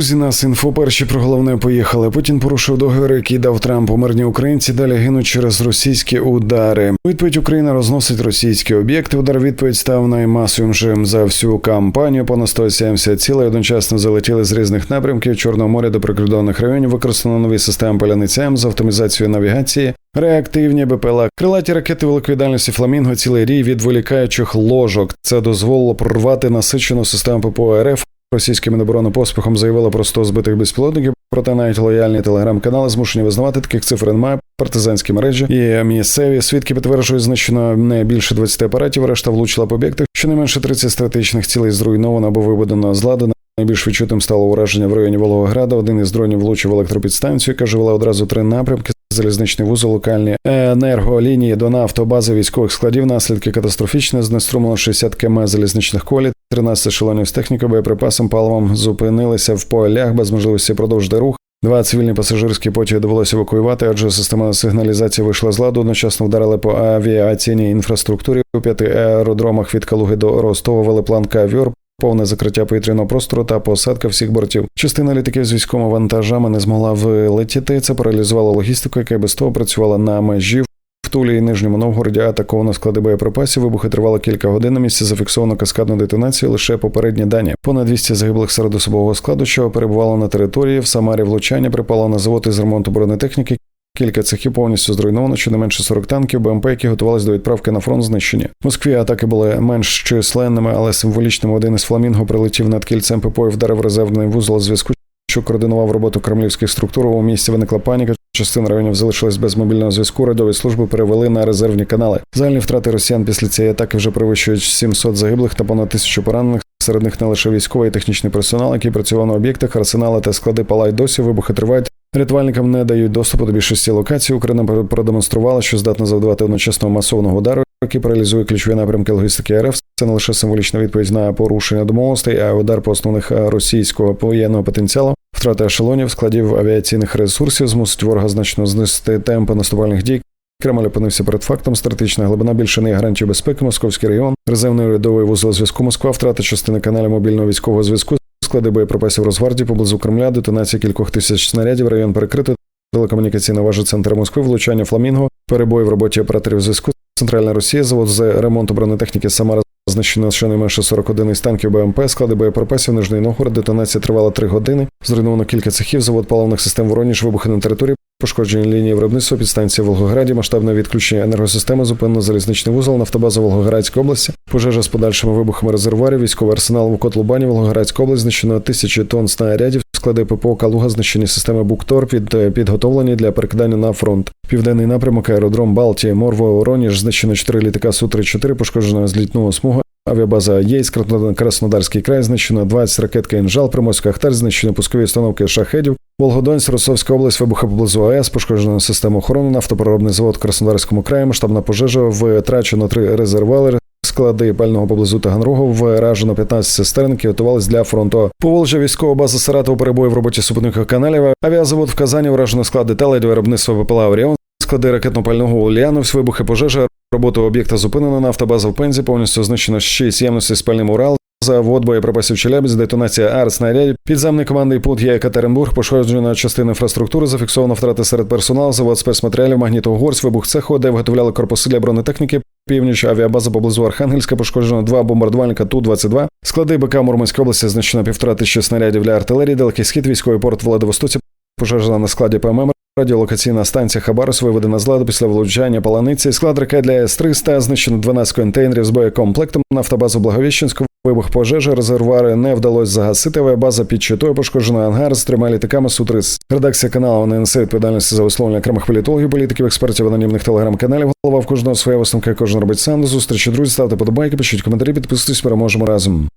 Друзі, нас інфо перші про головне поїхали. Путін порушив договір, який дав Трампу. Мирні українці далі гинуть через російські удари. Відповідь Україна розносить російські об'єкти. Удар відповідь став наймасовішим за всю кампанію. Понад 170 цілей одночасно залетіли з різних напрямків Чорного моря до прикордонних районів. Використано нові системи паляниця М з автоматизацією навігації. Реактивні БПЛА, крилаті ракети великої дальності фламінго, цілий рій відволікаючих ложок. Це дозволило прорвати насичену систему ППО РФ. Російським Міноборони поспіхом заявило про 100 збитих безпілотників, проте навіть лояльні телеграм-канали змушені визнавати таких цифр немає. Партизанські мережі і місцеві свідки підтверджують знищено не більше 20 апаратів. Решта влучила по об'єктах. Щонайменше 30 стратегічних цілей зруйновано або виведено з ладу. Найбільш відчутим стало ураження в районі Волгограда. Один із дронів влучив електропідстанцію, яка живила одразу три напрямки. Залізничний вузол, локальні енерголінії до нафтобази військових складів. Наслідки катастрофічні знеструмлено 60 км залізничних колій, 13 ешелонів з технікою, боєприпасом, паливом зупинилися в полях без можливості продовжити рух. Два цивільні пасажирські потяги довелося евакуювати, адже система сигналізації вийшла з ладу. Одночасно вдарили по авіаційній інфраструктурі у п'яти аеродромах від Калуги до Ростова вели план кавьор. Повне закриття повітряного простору та посадка всіх бортів. Частина літаків з військовими вантажами не змогла вилетіти. Це паралізувало логістику, яка без того працювала на межі. В Тулі і Нижньому Новгороді атаковано склади боєприпасів. Вибухи тривали кілька годин. На місці зафіксовано каскадну детонацію. Лише попередні дані. Понад 200 загиблих серед особового складу, що перебувало на території. В Самарі влучання припало на завод із ремонту бронетехніки. Кілька цехів повністю зруйновано, щонайменше 40 танків, БМП, які готувалися до відправки на фронт, знищені. В Москві атаки були менш численними, але символічними. Один із фламінго прилетів над кільцем ППО і вдарив резервний вузол зв'язку, що координував роботу кремлівських структур. У місті виникла паніка. Частина районів залишилась без мобільного зв'язку. Радові служби перевели на резервні канали. Загальні втрати росіян після цієї атаки вже перевищують 700 загиблих та понад тисячу поранених. Серед них не лише військовий і технічний персонал, який працював на об'єктах, арсенали та склади палають досі. Вибухи тривають. Рятувальникам не дають доступу до більшості локацій. Україна продемонструвала, що здатна завдавати одночасного масового удару, який паралізує ключові напрямки логістики РФ. Це не лише символічна відповідь на порушення домовленостей, а й удар по основних російського воєнного потенціалу. Втрата ешелонів, складів авіаційних ресурсів змусить ворога значно знизити темпи наступальних дій. Кремль опинився перед фактом. Стратегічна глибина більше не є гарантією безпеки. Московський район, резервний урядовий вузол зв'язку Москва, втрата частини каналів мобільного військового зв'язку, склади боєприпасів Росгвардії поблизу Кремля, детонація кількох тисяч снарядів, район перекритий, телекомунікаційна важа центр Москви, влучання Фламінго, перебої в роботі операторів зв'язку. Центральна Росія, завод з ремонту бронетехніки Самара знищено щонайменше 41 із танків БМП, склади боєприпасів Нижній Новгород. Детонація тривала 3 години. Зруйновано кілька цехів, завод паливних систем Вороніж, вибухи на території, пошкоджені лінії виробництва, підстанція в Волгограді, масштабне відключення енергосистеми, зупинено залізничний вузол, нафтобаза Волгоградської області, пожежа з подальшими вибухами резервуарів, військовий арсенал в Котлубані, Волгоградська область, знищено тисячі тонн снарядів, склади ППО Калуга, знищені системи Буктор під підготовлені для перекидання на фронт. Південний напрямок, аеродром Балтія, Морво, Вороніж, знищено 4 літака Су-34, пошкоджено злітного смугу. Авіабаза Єйськ, Краснодарський край, знищено 20 ракет «Кинжал», Приморська Ахтар, знищено пускові установки шахедів, Волгодонськ, Росовська область, вибухи поблизу АЕС, пошкоджено систему охорони, нафтопроробний завод Краснодарському краї, масштабна пожежа, втрачено три резервуари, склади пального поблизу Таганрогу, вражено 15 цистерн, готувались для фронту. Поволжя військова база Саратова перебої в роботі супутникових каналів. Авіазавод в Казані вражено склад деталей до виробництва ВПЛА «Оріон», склади ракетно-пального Ульяновськ, вибухи пожежа, Роботу об'єкта зупинено, нафтобаза в Пензі повністю знищено 6 ємностей спальним Урал, завод боєприпасів Челябіць, детонація артснарядів, підземний командний пункт є Екатеринбург, пошкоджена частина інфраструктури, зафіксовано втрати серед персоналу, завод спецматеріалів, магнітогорськ, вибух цеху, де виготовляли корпуси для бронетехніки, північ, авіабаза поблизу Архангельська, пошкоджено два бомбардувальника Ту-22, склади БК Мурманської області знищено півтора тисячі снарядів для артилерії, далекий схід, військовий порт Владивостоці, пожежа на складі ПММ, Радіолокаційна станція Хабарус виведена з ладу після влучання паланиці. Склад ракет для С-300 знищено 12 контейнерів з боєкомплектом. Нафтобазу Благовіщенську вибух пожежі, резервуари не вдалося загасити. База під щитою пошкоджена ангар з трьома літаками Су-30. Редакція каналу не несе відповідальності за висловлення окремих політологів, політиків, експертів, анонімних телеграм-каналів. Голова в кожного своя висновка, кожен робить сам. До зустрічі, друзі, ставте подобайки, пишіть коментарі, підписуйтесь, переможемо разом.